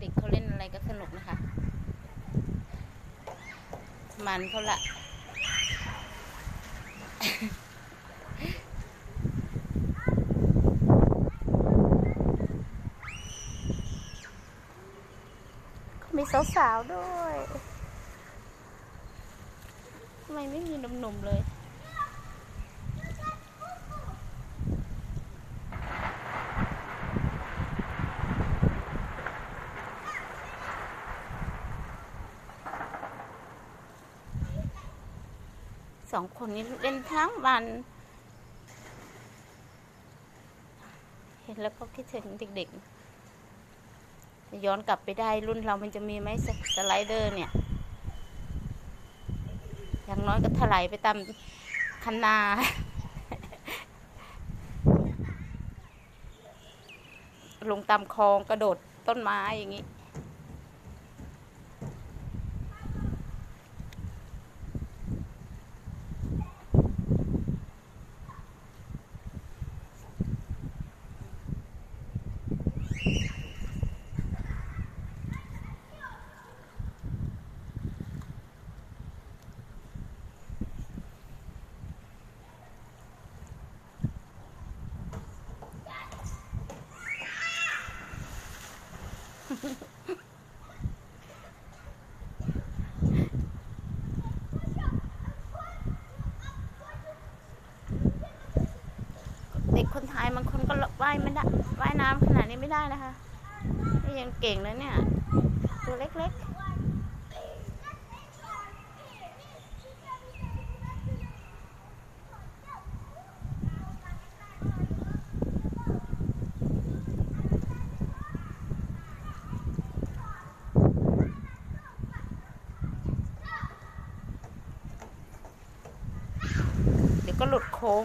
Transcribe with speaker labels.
Speaker 1: เด็กเขาเล่นอะไรก็สนุกนะคะ มันเขาละมีสาวๆด้วย ทำไมไม่มีหนุ่มๆเลย สองคนนี้เล่นทั้งวัน เห็นแล้วก็คิดถึงเด็กๆ ย้อนกลับไปได้รุ่นเรามันจะมีไหมสสไลเดอร์เนี่ย อย่างน้อยก็ถลายไปตามคันนาลงตามคลองกระโดดต้นไม้อย่างนี้ เด็กคนไทยบางคนก็ว่ายไม่ได้ว่ายน้ำขนาดนี้ไม่ได้นะคะนี่ยังเก่งเลยเนี่ย ตัวเล็กๆ ก็หลุดโค้ง